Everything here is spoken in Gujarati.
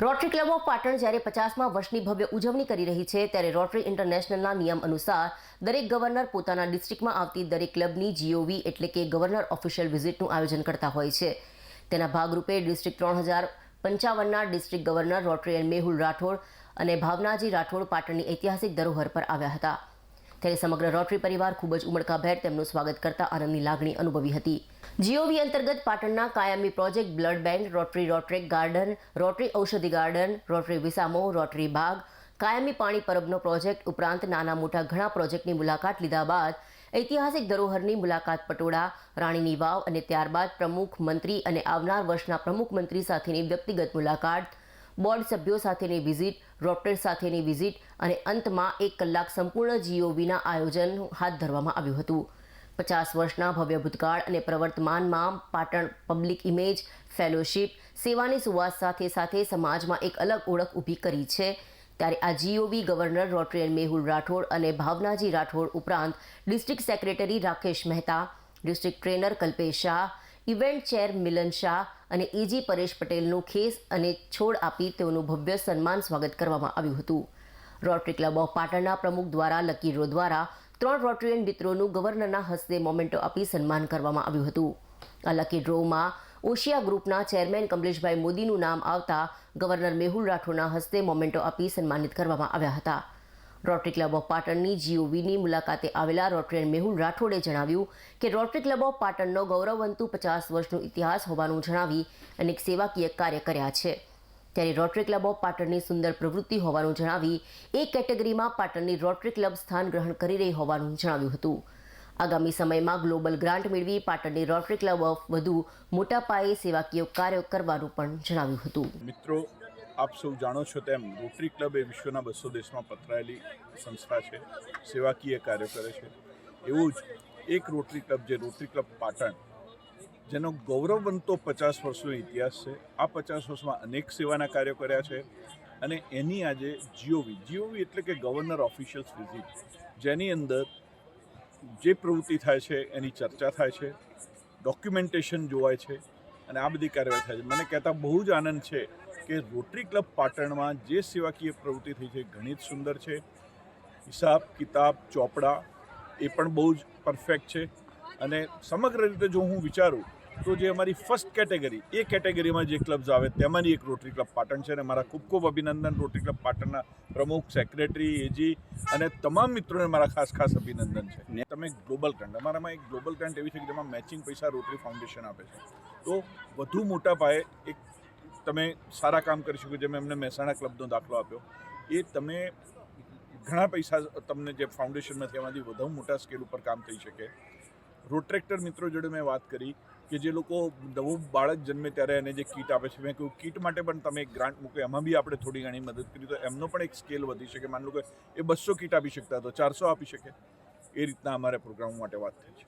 રોટરી ક્લબ ઓફ પાટણ જ્યારે પચાસમાં વર્ષની ભવ્ય ઉજવણી કરી રહી છે, ત્યારે રોટરી ઇન્ટરનેશનલના નિયમ અનુસાર દરેક ગવર્નર પોતાના ડિસ્ટ્રિક્ટમાં આવતી દરેક ક્લબની જીઓવી એટલે કે ગવર્નર ઓફિશિયલ વિઝિટનું આયોજન કરતા હોય છે. તેના ભાગરૂપે ડિસ્ટ્રિક્ટ ત્રણ હજાર પંચાવનના district governor Rotary Mehul Rathod અને ભાવનાજી રાઠોડ પાટણની ઐતિહાસિક ધરોહર પર આવ્યા હતા. ત્યારે સમગ્ર રોટરી પરિવાર ખૂબ જ ઉમળકાભેર તેમનું સ્વાગત કરતા આનંદની લાગણી અનુભવી હતી. જીઓવી અંતર્ગત પાટણના કાયમી project blood bank, Rotary Rotaract garden, Rotary ઔષધિ ગાર્ડન, રોટરી વિસામો, રોટરી બાગ, કાયમી પાણી પરબનો પ્રોજેક્ટ ઉપરાંત નાના મોટા ઘણા પ્રોજેક્ટની મુલાકાત લીધા બાદ ઐતિહાસિક ધરોહરની મુલાકાત પટોળા, રાણીની વાવ અને ત્યારબાદ પ્રમુખ મંત્રી અને આવનાર વર્ષના પ્રમુખ મંત્રી સાથેની વ્યક્તિગત મુલાકાત બોર્ડ સભ્યો સાથેની વિઝિટ રોપ્ટર સાથેની વિઝિટ અને અંતમાં એક કલાક સંપૂર્ણ જીઓવીના આયોજન હાથ ધરવામાં આવ્યું હતું. પચાસ વર્ષના ભવ્ય ભૂતકાળ અને પ્રવર્તમાનમાં પાટણ પબ્લિક ઇમેજ, ફેલોશિપ, સેવાની સુવાસ સાથે સાથે સમાજમાં એક અલગ ઓળખ ઊભી કરી છે. ત્યારે આ GOV governor Rotarian Mehul Rathod અને ભાવનાજી રાઠોડ ઉપરાંત district secretary Rakesh Mehta, district trainer Kalpesh Shah event chair Milan Shah અને એજી પરેશ પટેલનું ખેસ અને છોડ આપી તેઓનું ભવ્ય સન્માન સ્વાગત કરવામાં આવ્યું હતું. રોટરી ક્લબ ઓફ પાટણના પ્રમુખ દ્વારા લકીરો દ્વારા ત્રણ રોટરીયન મિત્રોનું ગવર્નરના હસ્તે મોમેન્ટો આપી સન્માન કરવામાં આવ્યું હતું. આ લકી ડ્રોમાં ઓશિયા ગ્રુપના ચેરમેન કમલેશભાઈ મોદીનું નામ આવતા ગવર્નર મેહુલ રાઠોડના હસ્તે મોમેન્ટો આપી સન્માનિત કરવામાં આવ્યા હતા. રોટરી ક્લબ ઓફ પાટણની જીઓવીની મુલાકાતે આવેલા રોટરીયન મેહુલ રાઠોડે જણાવ્યું કે રોટરી ક્લબ ઓફ પાટણનો ગૌરવવંતુ પચાસ વર્ષનો ઇતિહાસ હોવાનું જણાવી અનેક સેવાકીય કાર્ય કર્યા છે. ત્યારે રોટરી ક્લબ ઓફ પાટણની સુંદર પ્રવૃત્તિ હોવાનું જણાવી એ કેટેગરીમાં પાટણની રોટરી ક્લબ સ્થાન ગ્રહણ કરી રહી હોવાનું જણાવ્યું હતું. આગામી સમયમાં ગ્લોબલ ગ્રાન્ટ મેળવી પાટણની રોટરી ક્લબ ઓફ વધુ મોટા પાયે સેવાકીય કાર્યો કરવાનું પણ જણાવ્યું હતું. મિત્રો આપ સૌ જાણો છો તેમ રોટરી ક્લબ એ વિશ્વના બસો દેશમાં પથરાયેલી સંસ્થા છે, સેવાકીય કાર્ય કરે છે. એવું જ એક રોટરી ક્લબ જે રોટરી ક્લબ પાટણ, જેનો ગૌરવ બનતો પચાસ વર્ષનો ઇતિહાસ છે, આ પચાસ વર્ષમાં અનેક સેવાના કાર્યો કર્યા છે અને એની આજે જીઓવી જીઓવી એટલે કે ગવર્નર ઓફિશિયલ્સ વિઝિટ, જેની અંદર જે પ્રવૃત્તિ થાય છે એની ચર્ચા થાય છે, ડોક્યુમેન્ટેશન જોવાય છે અને આ બધી કાર્યવાહી થાય છે. મને કહેતા બહુ જ આનંદ છે કે રોટરી ક્લબ પાટણમાં જે સેવાકીય પ્રવૃત્તિ થઈ છે ઘણી જ સુંદર છે, હિસાબ, કિતાબ, ચોપડા, એ પણ બહુ જ પરફેક્ટ છે. અને સમગ્ર રીતે જો હું વિચારું, તો જે અમારી ફર્સ્ટ કેટેગરી એ કેટેગરીમાં જે ક્લબ્સ આવે, તેમાંની એક રોટરી ક્લબ પાટણ છે અને મારા ખૂબ ખૂબ અભિનંદન રોટરી ક્લબ પાટણના પ્રમુખ સેક્રેટરી એજી અને તમામ મિત્રોને મારા ખાસ ખાસ અભિનંદન છે. ને તમે ગ્લોબલ ગ્રાન્ટ અમારામાં એક ગ્લોબલ ગ્રાન્ટ એવી છે કે જેમાં મેચિંગ પૈસા રોટરી ફાઉન્ડેશન આપે છે. તો વધુ મોટા પાયે એક તમે સારા કામ કરી શકો જેમ એમને મહેસાણા ક્લબનો દાખલો આપ્યો. એ તમે ઘણા પૈસા તમને જે ફાઉન્ડેશનમાંથી એમાંથી વધુ મોટા સ્કેલ ઉપર કામ થઈ શકે. રોટ્રેક્ટર મિત્રો જોડે મેં વાત કરી કે જે લોકો નવું બાળક જન્મે ત્યારે એને જે કીટ આપે છે, મેં કહ્યું, કીટ માટે પણ તમે એક ગ્રાન્ટ મૂકો, એમાં બી આપણે થોડી ઘણી મદદ કરી. તો એમનો પણ એક સ્કેલ વધી શકે. માન લો કે એ બસો કીટ આપી શકતા તો ચારસો આપી શકે. એ રીતના અમારે પ્રોગ્રામ માટે વાત થઈ છે.